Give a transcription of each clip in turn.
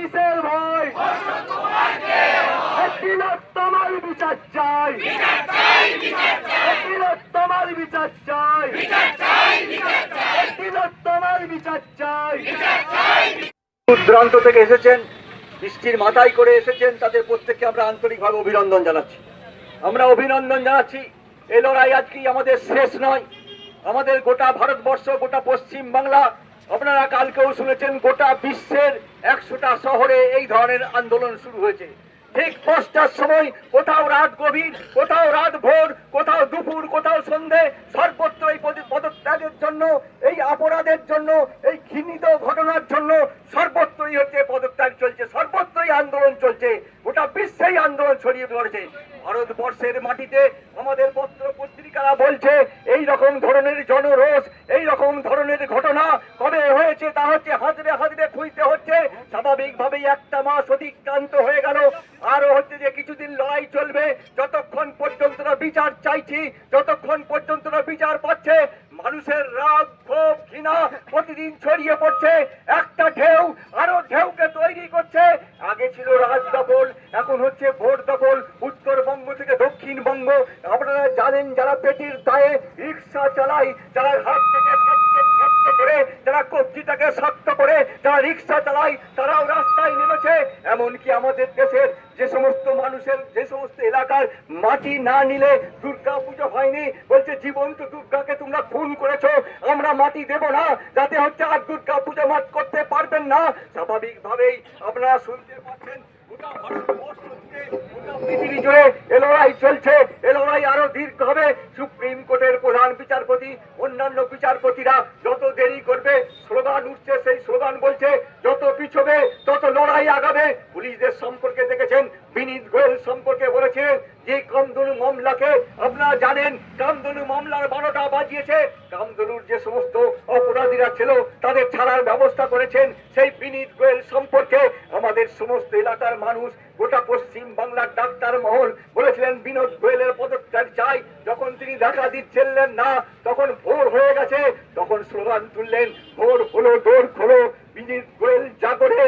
কিসের ভয় বিচার চাই। বিচার চাই। দূরান্ত থেকে এসেছেন বৃষ্টির মাথায় করে এসেছেন, তাদের প্রত্যেককে আমরা আন্তরিকভাবে অভিনন্দন জানাচ্ছি। আমরা অভিনন্দন জানাচ্ছি এ লড়াই আজকেই আমাদের শেষ নয়। আমাদের গোটা ভারতবর্ষ, গোটা পশ্চিম বাংলা আপনারা কালকেও শুনেছেন, গোটা বিশ্বের একশোটা শহরে এই ধরনের আন্দোলন শুরু হয়েছে। ঠিক পাঁচটার সময় কোথাও রাত গভীর, কোথাও রাত ভোর, কোথাও দুপুর, কোথাও সন্ধে, সর্বত্র এই পদত্যাগের জন্য, এই অপরাধের জন্য, এই ঘৃণিত ঘটনার জন্য সর্বত্রই হচ্ছে পদত্যাগ চলছে, সর্বত্রই আন্দোলন চলছে। গোটা বিশ্বেই আন্দোলন ছড়িয়ে পড়েছে। ভারতবর্ষের মাটিতে আমাদের পত্র পত্রিকারা বলছে এই রকম ধরনের জনরোষ এই রকম ধরনের ঘটনা কবে হয়েছে তা হচ্ছে হাতড়ে হাতড়ে খুঁজতে হচ্ছে স্বাভাবিকভাবেই একটা মাস অতিক্রান্ত হয়ে গেল আরও হচ্ছে যে কিছুদিন লড়াই চলবে যতক্ষণ পর্যন্ত না চাইছি যতক্ষণ পর্যন্ত না বিচার পাচ্ছে, মানুষের রাগ, ক্ষোভ, ঘৃণা প্রতিদিন ছড়িয়ে পড়ছে। একটা ঢেউ, আরও ঢেউকে তৈরি করছে। আগে ছিল রাজ দখল, এখন হচ্ছে ভোট দখল, উত্তরবঙ্গ থেকে দক্ষিণবঙ্গ। আপনারা জানেন, যারা পেটির দায়ে রিক্সা চালায়, যারা হাত থেকে যারা কবজিটাকে শক্ত করে, যারা রিক্সা চালায়, তারাও রাস্তায় নেমেছে। এমনকি আমাদের দেশের যে সমস্ত মানুষের, যে সমস্ত এলাকার মাটি না নিলে দুর্গা পুজো হয়নি, বলছে জীবন্ত দুর্গাকে তোমরা খুন করেছ, আমরা মাটি দেব না, যাতে হচ্ছে আর দুর্গা পুজো মাঠ করতে পারবেন না। স্বাভাবিক ভাবেই আপনারা শুনতে পাচ্ছেন পৃথিবী জুড়ে এ লড়াই চলছে, এ লড়াই আরও দীর্ঘ হবে। সুপ্রিম কোর্টের প্রধান বিচারপতি, অন্যান্য বিচারপতিরা যত দেরি করবে, স্লোগান উঠছে, সেই স্লোগান বলছে, যত পিছবে, তত লড়াই আগাবে। পুলিশদের সম্পর্কে দেখেছেন বিনীত গোয়েল সম্পর্কে বলেছিলেন যে কামধনু মামলাকে আপনারা জানেন কামধনু মামলার বারোটা বাজিয়েছে। কামধনুর যে সমস্ত অপরাধীরা ছিল, তাদের ছাড়ার ব্যবস্থা করেছেন সেই বিনীত গোয়েল সম্পর্কে আমাদের সমস্ত এলাকার মানুষ, গোটা পশ্চিম বাংলার ডাক্তার মহল বলেছিলেন, বিনোদ গোয়েলের পদত্যাগ চাই। যখন তিনি দেখা দিচ্ছিলেন না, তখন ভোর হয়ে গেছে। তখন স্লোগান তুললেন, ভোর হলো দৌড় খোলো। বিনীত গোয়েল জাগরে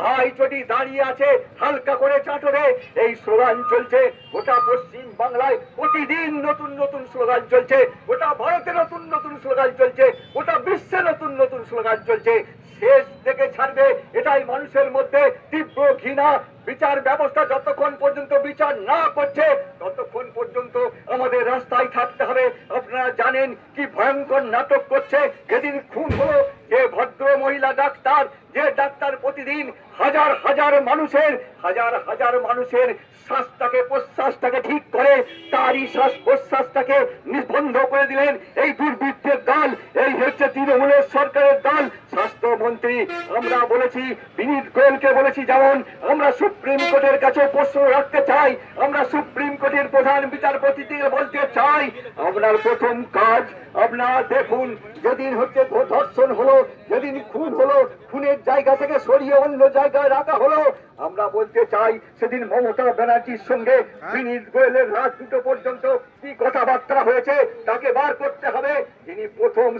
ভাই যদি দাঁড়িয়ে আছে, হালকা করে চাটরে, এই স্লোগান চলছে, গোটা পশ্চিম বাংলায় প্রতিদিন নতুন নতুন স্লোগান চলছে, গোটা ভারতে নতুন নতুন স্লোগান চলছে, গোটা বিশ্বে নতুন নতুন স্লোগান চলছে। শেষ থেকে ছাড়বে, এটাই মানুষের মধ্যে তীব্র ঘৃণা বিচার ব্যবস্থা যতক্ষণ পর্যন্ত বিচার না করছে, ততক্ষণ পর্যন্ত আমাদের রাস্তায় থাকতে হবে। আপনারা জানেন কি ভয়ঙ্কর নাটক করছে। যেদিন খুন হলো, যে ভদ্র মহিলা ডাক্তার, যে ডাক্তার প্রতিদিন হাজার হাজার মানুষের, হাজার হাজার মানুষের শ্বাসটাকে, প্রশ্বাসটাকে ঠিক করে, তারই শ্বাস প্রশ্বাসটাকে নিবন্ধ করে দিলেন এই দুর্বৃত্তের দল, এই হচ্ছে তৃণমূলের সরকারের দল। স্বাস্থ্যমন্ত্রী, আমরা বলেছি, বিনীত গোয়েলকে বলেছি যেমন, আমরা সুপ্রিম কোর্টের কাছে প্রশ্ন রাখতে চাই। আমরা সুপ্রিম কোর্টের প্রধান বিচারপতিকে বলতে চাই আপনার প্রথম কাজ আপনারা দেখুন যেদিন হচ্ছে ধর্ষণ হলো যেদিন খুন হলো খুনের জায়গা থেকে সরিয়ে অন্য জায়গায় রাখা হলো। আমরা বলতে চাই সেদিন মমতা ব্যানার্জির সঙ্গে বিনীত গোয়েলের রাত দুটো পর্যন্ত কি কথাবার্তা হয়েছে তাকে বার করতে হবে। যিনি প্রথম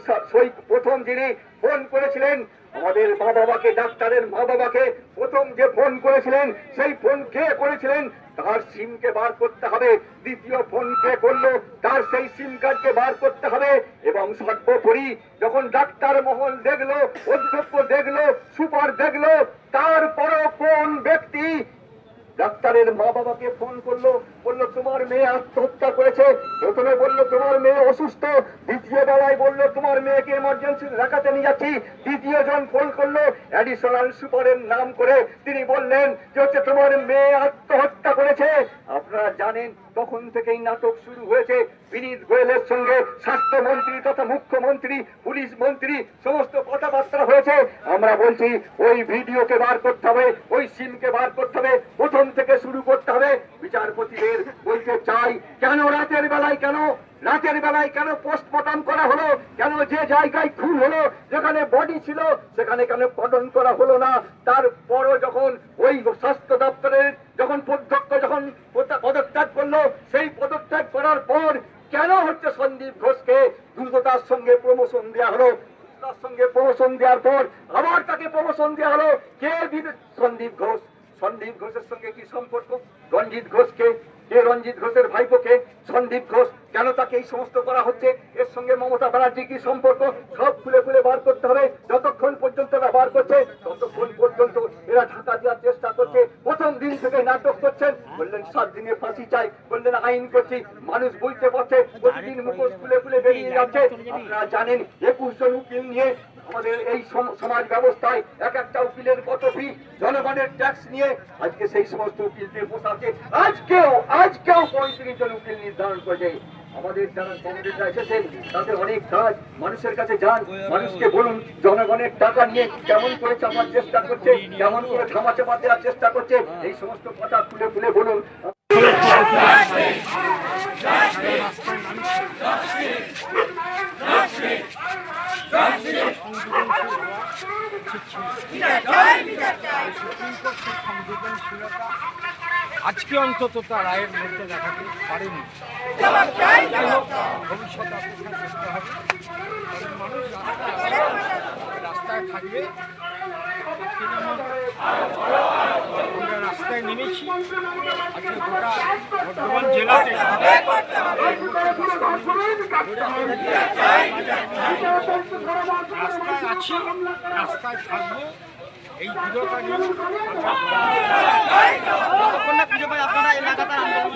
প্রথম যিনি ফোন করেছিলেন আমাদের মা বাবাকে ডাক্তারের মা বাবাকে প্রথম যে ফোন করেছিলেন, সেই ফোন কে করেছিলেন? তার সিমকে বার করতে হবে। দ্বিতীয় ফোন কে করল? তার সেই সিম কার্ডকে বার করতে হবে। এবং সর্বোপরি যখন ডাক্তার মহল দেখল, অধ্যক্ষ দেখল, সুপার দেখল, তারপরও কোন ব্যক্তি ডাক্তারের মা বাবাকে ফোন করল, বলল, তোমার মেয়ে আত্মহত্যা করেছে। প্রথমে বলল, তোমার মেয়ে অসুস্থ। দ্বিতীয় বেলায় বলল, তোমার মেয়েকে ইমার্জেন্সি দেখাতে নিয়ে যাচ্ছি। দ্বিতীয় জন ফোন করল অ্যাডিশনাল সুপারের নাম করে। তিনি বললেন, যে হচ্ছে তোমার মেয়ে আত্মহত্যা করেছে। আপনারা জানেন, তখন থেকেই নাটক শুরু হয়েছে। বিনীত গোয়েলের সঙ্গে স্বাস্থ্যমন্ত্রী তথা মুখ্যমন্ত্রী, পুলিশ মন্ত্রী, সমস্ত কথাবার্তা হয়েছে। আমরা বলছি, ওই ভিডিওকে বার করতে হবে, ওই সিমকে বার করতে হবে। প্রথম থেকে শুরু করতে হবে। বিচারপতিদের বলতে চাই, কেন রাতের বেলায় কেন? রাতের বেলায় কেন পোস্টমর্টম করা হলো? কেন যে জায়গায় খুন হলো? যেখানে বডি ছিল, সেখানে কেন পটন করা হলো না? তারপরও যখন ওই স্বাস্থ্য দপ্তরের যখন পধ্যক্ষ যখন পদত্যাগ করল, সেই পদত্যাগ করার পর কেন হচ্ছে সন্দীপ ঘোষকে দ্রুততার সঙ্গে প্রমোশন দেওয়া হলো? সঙ্গে প্রমোশন দেওয়ার পর আবার তাকে প্রমোশন দেওয়া হলো? কে সন্দীপ ঘোষ। সন্দীপ ঘোষের সঙ্গে কি সম্পর্ক? রঞ্জিত ঘোষকে, কে রঞ্জিত ঘোষের ভাইপোকে? সন্দীপ ঘোষ, কেন তাকে এই সমস্ত করা হচ্ছে? এর সঙ্গে মমতা ব্যানার্জি কি সম্পর্ক? সব খুলে খুলে বার করতে হবে। যতক্ষণ পর্যন্ত এরা বার করছে, ততক্ষণ পর্যন্ত এরা ঢাকা দেওয়ার চেষ্টা করছে। প্রথম দিন থেকে নাটক করছেন। বললেন, সাত দিনের ফাঁসি চাই। বললেন, আইন করছি। মানুষ বুঝতে পারছে, প্রতিদিন মুখোশ খুলে খুলে বেরিয়ে যাচ্ছে। আপনারা জানেন, একুশ জন উকিল নিয়ে আমাদের এই সম- সমাজ ব্যবস্থায় এক একটা উকিলের কত ফি জনগণের ট্যাক্স নিয়ে আজকে সেই সমস্ত উকিলদের পোষাচ্ছে আজকেও আজকেও পঁয়ত্রিশ জন উকিল নির্ধারণ করেছে। আমাদের যারা এসেছেন, তাদের অনেক কাজ। মানুষের কাছে যান, মানুষকে বলুন, জনগণের টাকা নিয়ে কেমন করে চাপার চেষ্টা করছে, কেমন করে থামা চাপা দেওয়ার চেষ্টা করছে, এই সমস্ত কথা খুলে খুলে বলুন। আজকে অন্তত তার রায়ের মধ্যে দেখাতে পারেনি। ভবিষ্যতে হবে। মানুষ রাস্তায় থাকবে। রাস্তায় নেমেছি। আজকে জেলাতে আছি রাস্তায় থাকব। এই দৃঢ়তা নিয়ে পুজো পাই আপনারা আন্দোলন